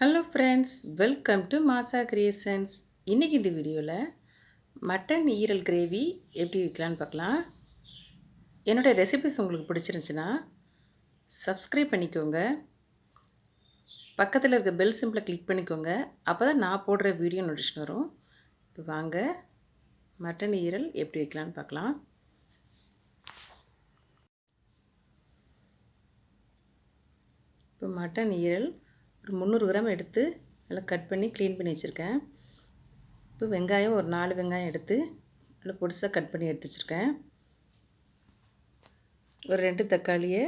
Hello friends welcome to Masa creations இன்றைக்கி இந்த வீடியோவில் மட்டன் ஈரல் கிரேவி எப்படி வைக்கலான்னு பார்க்கலாம். என்னுடைய ரெசிபிஸ் உங்களுக்கு பிடிச்சிருந்துச்சுன்னா சப்ஸ்கிரைப் பண்ணிக்கோங்க. பக்கத்தில் இருக்க பெல் சிம்பிளை கிளிக் பண்ணிக்கோங்க. அப்போ தான் நான் போடுற வீடியோ நோட்டிஷன் வரும். இப்போ வாங்க மட்டன் ஈரல் எப்படி வைக்கலான்னு பார்க்கலாம். இப்போ மட்டன் ஈரல் ஒரு முந்நூறு கிராம் எடுத்து நல்லா கட் பண்ணி க்ளீன் பண்ணி வச்சுருக்கேன். இப்போ வெங்காயம் ஒரு நாலு வெங்காயம் எடுத்து நல்லா பொடிசாக கட் பண்ணி எடுத்து வச்சுருக்கேன். ஒரு ரெண்டு தக்காளியை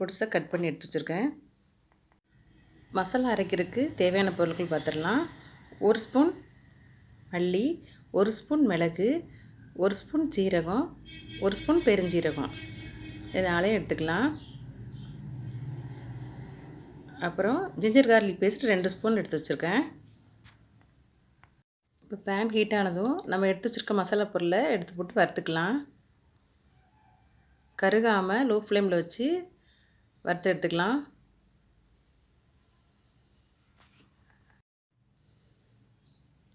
பொடிசாக கட் பண்ணி எடுத்து வச்சுருக்கேன். மசாலா அரைக்கிறதுக்கு தேவையான பொருட்கள் பார்த்துடலாம். ஒரு ஸ்பூன் மல்லி ஒரு ஸ்பூன் மிளகு ஒரு ஸ்பூன் சீரகம் ஒரு ஸ்பூன் பெருஞ்சீரகம். இதனாலே எடுத்துக்கலாம். அப்புறம் ஜிஞ்சர் கார்லிக் பேஸ்ட் ரெண்டு ஸ்பூன் எடுத்து வச்சுருக்கேன். இப்போ பேன் ஹீட் ஆனதும் நம்ம எடுத்து வச்சுருக்க மசாலா பொருளை எடுத்து போட்டு வறுத்துக்கலாம். கருகாமல் லோ ஃப்ளேமில் வச்சு வறுத்து எடுத்துக்கலாம்.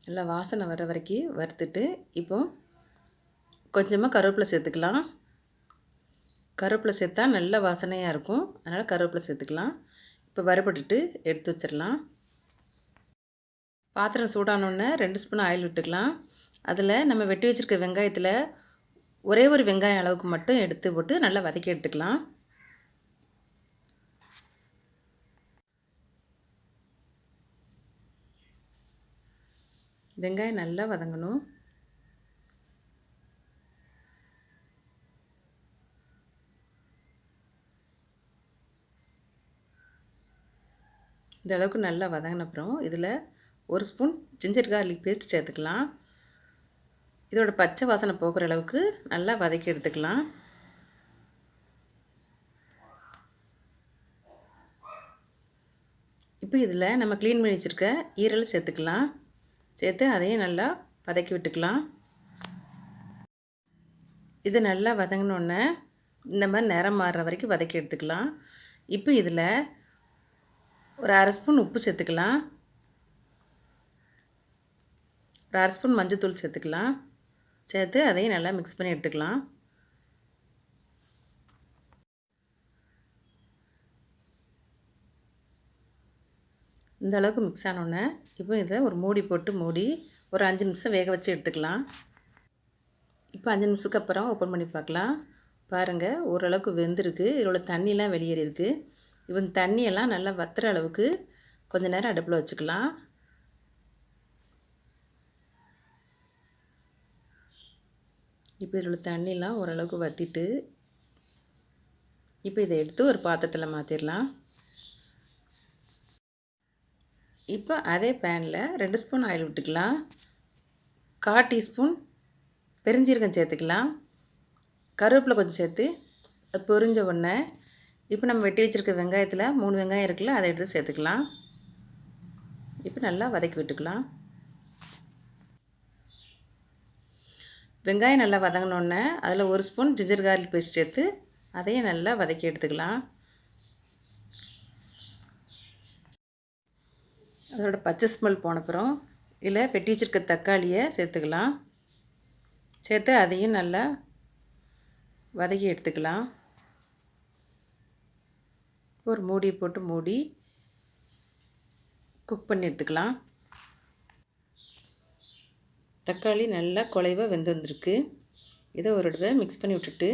நல்லா வாசனை வர வரைக்கும் வறுத்துட்டு இப்போ கொஞ்சமாக கருவேப்பிலை சேர்த்துக்கலாம். கருவேப்பிலை சேர்த்தா நல்ல வாசனையாக இருக்கும். அதனால் கருவேப்பிலை சேர்த்துக்கலாம். இப்போ வறுபட்டுட்டு எடுத்து வச்சிடலாம். பாத்திரம் சூடானோடனே ரெண்டு ஸ்பூன் ஆயில் விட்டுக்கலாம். அதில் நம்ம வெட்டி வச்சுருக்க வெங்காயத்தில் ஒரே ஒரு வெங்காயம் அளவுக்கு மட்டும் எடுத்து போட்டு நல்லா வதக்கி எடுத்துக்கலாம். வெங்காயம் நல்லா வதங்கணும். இந்த அளவுக்கு நல்லா வதங்கின அப்புறம் இதில் ஒரு ஸ்பூன் ஜிஞ்சர் கார்லிக் பேஸ்ட் சேர்த்துக்கலாம். இதோட பச்சை வாசனை போகிற அளவுக்கு நல்லா வதக்கி எடுத்துக்கலாம். இப்போ இதில் நம்ம க்ளீன் பண்ணி வச்சுருக்க ஈரல் சேர்த்துக்கலாம். சேர்த்து அதையும் நல்லா வதக்கி விட்டுக்கலாம். இது நல்லா வதங்கினோடனே இந்த மாதிரி நிறம் மாறுற வரைக்கும் வதக்கி எடுத்துக்கலாம். இப்போ இதில் ஒரு அரை ஸ்பூன் உப்பு சேர்த்துக்கலாம். ஒரு அரை ஸ்பூன் மஞ்சத்தூள் சேர்த்துக்கலாம். சேர்த்து அதையும் நல்லா மிக்ஸ் பண்ணி எடுத்துக்கலாம். இந்த அளவுக்கு மிக்ஸ் ஆனோடனே இப்போ இதை ஒரு மூடி போட்டு மூடி ஒரு அஞ்சு நிமிஷம் வேக வச்சு எடுத்துக்கலாம். இப்போ அஞ்சு நிமிஷத்துக்கு அப்புறம் ஓப்பன் பண்ணி பார்க்கலாம். பாருங்கள் ஓரளவுக்கு வெந்திருக்கு. இதோட தண்ணிலாம் வெளியேறி இவன் தண்ணியெல்லாம் நல்லா வத்துற அளவுக்கு கொஞ்சம் நேரம் அடுப்பில் வச்சுக்கலாம். இப்போ இதில் உள்ள தண்ணிலாம் ஓரளவுக்கு வற்றிட்டு இப்போ இதை எடுத்து ஒரு பாத்திரத்தில் மாற்றிடலாம் இப்போ அதே பேனில் ரெண்டு ஸ்பூன் ஆயில் விட்டுக்கலாம். கால் டீஸ்பூன் பெருஞ்சீரகம் சேர்த்துக்கலாம். கருவேப்பிலை கொஞ்சம் சேர்த்து பொரிஞ்ச உடனே இப்போ நம்ம வெட்டி வச்சுருக்க வெங்காயத்தில் மூணு வெங்காயம் இருக்குல்ல அதை எடுத்து சேர்த்துக்கலாம். இப்போ நல்லா வதக்கி விட்டுக்கலாம். வெங்காயம் நல்லா வதங்கினோடனே அதில் ஒரு ஸ்பூன் ஜிஞ்சர் கார்லிக் பேஸ்ட் சேர்த்து அதையும் நல்லா வதக்கி எடுத்துக்கலாம். அதோட பச்சை ஸ்மெல் போனப்புறம் இதில் வெட்டி வச்சுருக்க தக்காளியை சேர்த்துக்கலாம். சேர்த்து அதையும் நல்லா வதக்கி எடுத்துக்கலாம். ஒரு மூடி போட்டு மூடி குக் பண்ணி எடுத்துக்கலாம். தக்காளி நல்லா குலைவாக வெந்து வந்திருக்கு. இதை ஒரு தடவை மிக்ஸ் பண்ணி விட்டுட்டு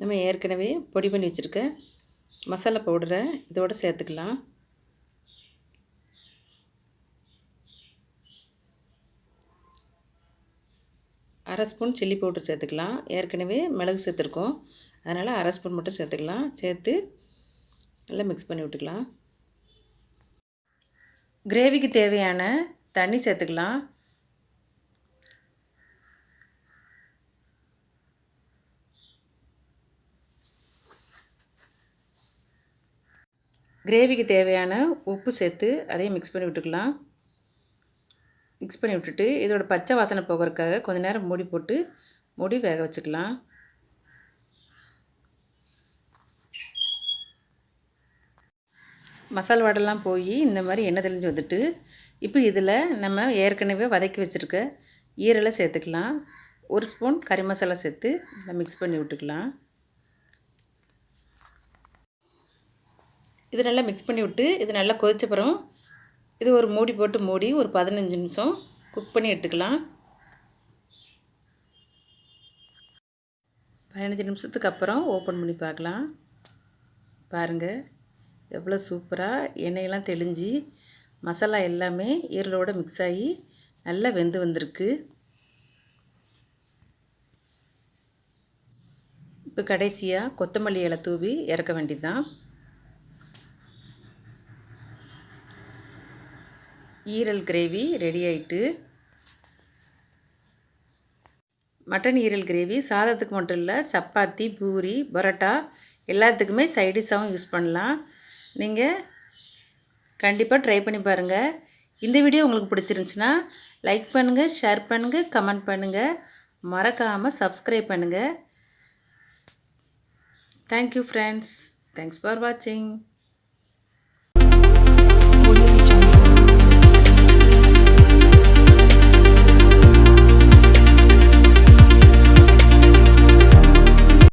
நம்ம ஏற்கனவே பொடி பண்ணி வச்சுருக்க மசாலா பவுடரை இதோடு சேர்த்துக்கலாம். அரை ஸ்பூன் சில்லி பவுடர் சேர்த்துக்கலாம். ஏற்கனவே மிளகு சேர்த்துருக்கோம். அதனால் அரை ஸ்பூன் மட்டும் சேர்த்துக்கலாம். சேர்த்து நல்லா மிக்ஸ் பண்ணி விட்டுக்கலாம். கிரேவிக்கு தேவையான தண்ணி சேர்த்துக்கலாம். கிரேவிக்கு தேவையான உப்பு சேர்த்து அதையும் மிக்ஸ் பண்ணி விட்டுக்கலாம். மிக்ஸ் பண்ணி விட்டுட்டு இதோட பச்சை வாசனை போகிறதுக்காக கொஞ்சம் நேரம் மூடி போட்டு மூடி வேக வச்சுக்கலாம். மசால் வடெல்லாம் போய் இந்த மாதிரி எண்ணெய் தெளிஞ்சு வந்துட்டு இப்போ இதில் நம்ம ஏற்கனவே வதக்கி வச்சுருக்க ஈரலை சேர்த்துக்கலாம். ஒரு ஸ்பூன் கறி மசாலா சேர்த்து நல்லா மிக்ஸ் பண்ணி விட்டுக்கலாம். இது நல்லா மிக்ஸ் பண்ணி விட்டு இது நல்லா கொதிச்சப்புறம் இது ஒரு மூடி போட்டு மூடி ஒரு பதினஞ்சு நிமிஷம் குக் பண்ணி எடுத்துக்கலாம். பதினஞ்சு நிமிஷத்துக்கு அப்புறம் ஓப்பன் பண்ணி பார்க்கலாம். பாருங்கள் எவ்வளோ சூப்பராக எண்ணெயெல்லாம் தெளிஞ்சு மசாலா எல்லாமே ஈரலோடு மிக்ஸ் ஆகி நல்லா வெந்து வந்திருக்கு. இப்போ கடைசியாக கொத்தமல்லி இலை தூவி இறக்க வேண்டியதுதான். ஈரல் கிரேவி ரெடி ஆயிட்டு மட்டன் ஈரல் கிரேவி சாதத்துக்கு மட்டும் இல்லை சப்பாத்தி பூரி பரோட்டா எல்லாத்துக்குமே சைடிஷாகவும் யூஸ் பண்ணலாம். நீங்கள் கண்டிப்பாக ட்ரை பண்ணி பாருங்கள் இந்த வீடியோ உங்களுக்கு பிடிச்சிருந்துச்சின்னா லைக் பண்ணுங்கள் ஷேர் பண்ணுங்கள் கமெண்ட் பண்ணுங்கள் மறக்காமல் சப்ஸ்கிரைப் பண்ணுங்கள் தேங்க்யூ ஃப்ரெண்ட்ஸ் தேங்க்ஸ் ஃபார் வாட்சிங்